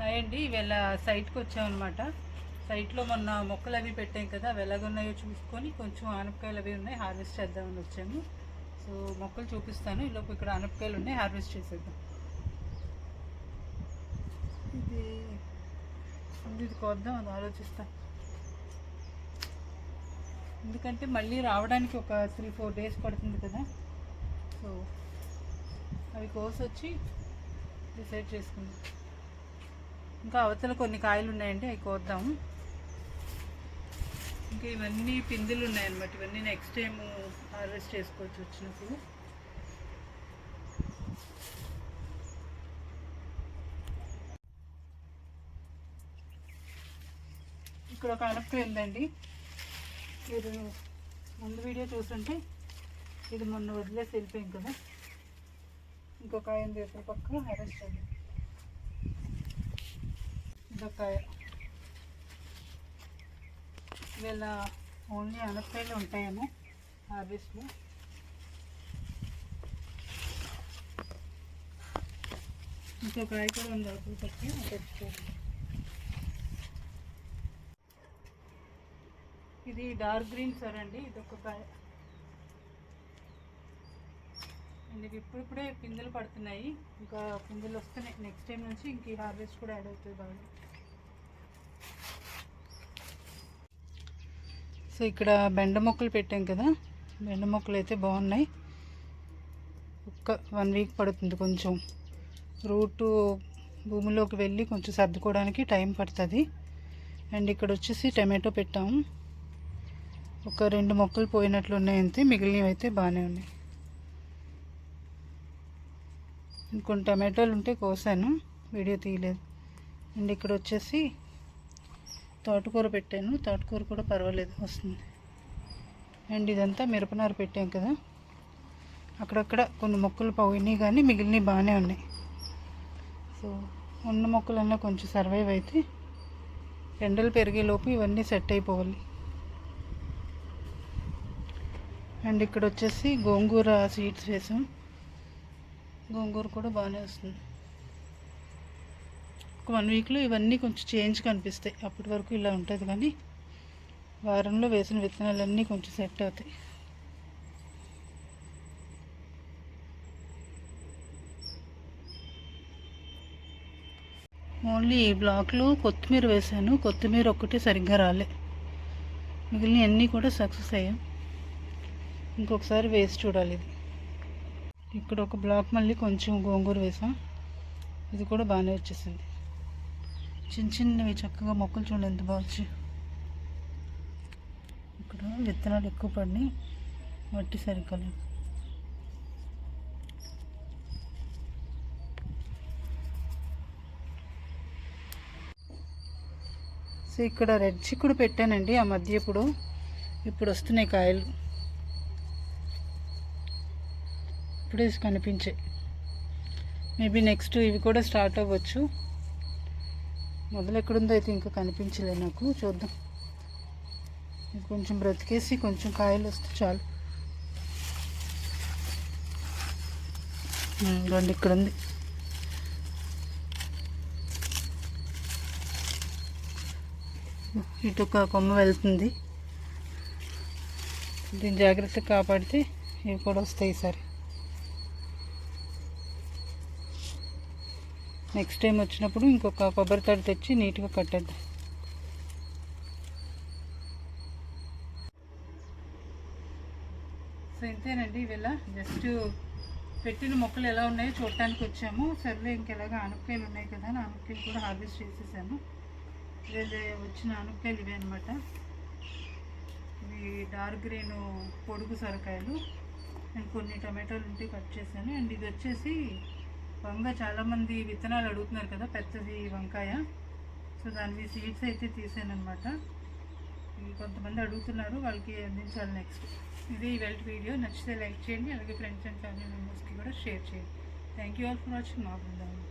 Hi అండి ఇవాళ సైట్కి వచ్చామన్నమాట. సైట్లో మొన్న మొక్కలు అవి పెట్టాం కదా అవి ఎలాగున్నాయో చూసుకొని కొంచెం ఆనపకాయలు అవి ఉన్నాయి హార్వెస్ట్ చేద్దామని వచ్చాము. సో మొక్కలు చూపిస్తాను. ఈలోపు ఇక్కడ ఆనపకాయలు ఉన్నాయి హార్వెస్ట్ చేసేద్దాం. ఇది ఇది కోద్దాం అది ఆలోచిస్తా. ఎందుకంటే మళ్ళీ రావడానికి ఒక త్రీ ఫోర్ డేస్ పడుతుంది కదా. సో అవి కోసి వచ్చి డిసైడ్ చేసుకుందాం. ఇంకా అవతల కొన్ని కాయలు ఉన్నాయండి అవి కోద్దాం. ఇంకా ఇవన్నీ పిందులు ఉన్నాయన్నమాట. ఇవన్నీ నెక్స్ట్ టైం హార్వెస్ట్ చేసుకోవచ్చు వచ్చినప్పుడు. ఇక్కడ ఒక అనపకాయ ఉందండి. మీరు ముందు వీడియో చూస్తుంటే ఇది మొన్న వదిలేసి వెళ్ళిపోయాం కదా. ఇంకొక ఆయన ఉంది పక్క హార్వెస్ట్ చేద్దాం. ఇదొకాయ వీళ్ళ ఓన్లీ అనపకాయలు ఉంటాయేమో హార్వెస్ట్లో ఇంకో కాయ కూడా ఉంది అప్పుడు పట్టి తెచ్చుకోవాలి. ఇది డార్క్ గ్రీన్ సార్ అండి ఇది ఒక కాయ. అండ్ ఇవి ఇప్పుడిప్పుడే పిందెలు పడుతున్నాయి ఇంకా పిందెలు వస్తున్నాయి. నెక్స్ట్ టైం నుంచి ఇంక ఈ హార్వెస్ట్ కూడా యాడ్ అవుతుంది బాగా. సో ఇక్కడ బెండ మొక్కలు పెట్టాం కదా. బెండ మొక్కలు అయితే బాగున్నాయి. ఒక్క వన్ వీక్ పడుతుంది కొంచెం. రూటు భూమిలోకి వెళ్ళి కొంచెం సర్దుకోవడానికి టైం పడుతుంది. అండ్ ఇక్కడ వచ్చేసి టమాటో పెట్టాము. ఒక రెండు మొక్కలు పోయినట్లు ఉన్నాయి అంతే మిగిలినవి అయితే బాగానే ఉన్నాయి. ఇంకొన్ని టమాటోలు ఉంటే కోసాను. వీడియో తీయలేదు. అండ్ ఇక్కడ వచ్చేసి తోటకూర పెట్టాను. తోటకూర కూడా పర్వాలేదు వస్తుంది. అండ్ ఇదంతా మిరపనారు పెట్టాం కదా. అక్కడక్కడ కొన్ని మొక్కలు పోయినాయి కానీ మిగిలినవి బాగానే ఉన్నాయి. సో ఉన్న మొక్కలన్నా కొంచెం సర్వైవ్ అయితే ఎండలు పెరిగేలోపు ఇవన్నీ సెట్ అయిపోవాలి. అండ్ ఇక్కడ వచ్చేసి గోంగూర సీడ్స్ వేసాం. గోంగూర కూడా బాగానే వస్తుంది. ఒక వన్ వీక్లో ఇవన్నీ కొంచెం చేంజ్ కనిపిస్తాయి. అప్పటి వరకు ఇలా ఉంటుంది కానీ వారంలో వేసిన విత్తనాలన్నీ కొంచెం సెట్ అవుతాయి. ఓన్లీ ఈ బ్లాక్లో కొత్తిమీర వేసాను. కొత్తిమీర ఒక్కటే సరిగ్గా రాలే. మిగిలిన అన్నీ కూడా సక్సెస్ అయ్యాం ఇంకొకసారి వేసి చూడాలి ఇది. ఇక్కడ ఒక బ్లాక్ మళ్ళీ కొంచెం గోంగూర వేసాం. ఇది కూడా బాగానే వచ్చేసింది. చిన్న చిన్నవి చక్కగా మొక్కలు చూడండి ఎంత బాగా ఇక్కడ విత్తనాలు ఎక్కువ పడినాయి. మట్టి సరిగ్గా లేదు సో ఇక్కడ రెడ్ చిక్కుడు పెట్టానండి ఆ మధ్య ఇప్పుడు. ఇప్పుడు వస్తున్నాయి కాయలు. ఇప్పుడే కనిపించాయి. మేబీ నెక్స్ట్ ఇవి కూడా స్టార్ట్ అవ్వచ్చు. మొదలు ఎక్కడుందో అయితే ఇంకా కనిపించలే నాకు. చూద్దాం. ఇది కొంచెం బ్రతికేసి కొంచెం కాయలు వస్తే చాలు. రండి ఇక్కడ ఉంది ఇటు ఒక కొమ్మ వెళ్తుంది. దీన్ని జాగ్రత్తగా కాపాడితే ఇవి కూడా వస్తాయి ఈసారి. నెక్స్ట్ టైం వచ్చినప్పుడు ఇంకొక కొబ్బరి తడి తెచ్చి నీట్గా కట్టద్దు. సో ఇంతేనండి ఇవాళ. జస్ట్ పెట్టిన మొక్కలు ఎలా ఉన్నాయో చూడటానికి వచ్చాము. సర్లే ఇంకెలాగా ఆనపకాయలు ఉన్నాయి కదా ఆనపకాయలు కూడా హార్వెస్ట్ చేసేసాను ఇవాళ వచ్చిన ఆనపకాయలు ఇవే అనమాట ఇవి డార్క్ గ్రీన్ పొడుగు సొరకాయలు. నేను కొన్ని టమాటాలు ఉంటే కట్ చేశాను. అండ్ ఇది వచ్చేసి వంగ చాలామంది విత్తనాలు అడుగుతున్నారు కదా పెద్దది వంకాయ. సో దాని సీడ్స్ అయితే తీసాను అనమాట కొంతమంది అడుగుతున్నారు వాళ్ళకి అందించాలి నెక్స్ట్ ఇది ఇవాళ వీడియో. నచ్చితే లైక్ చేయండి అలాగే ఫ్రెండ్స్ అండ్ ఫ్యామిలీ మెంబర్స్కి కూడా షేర్ చేయండి. Thank you all for watching మా బృందావనం.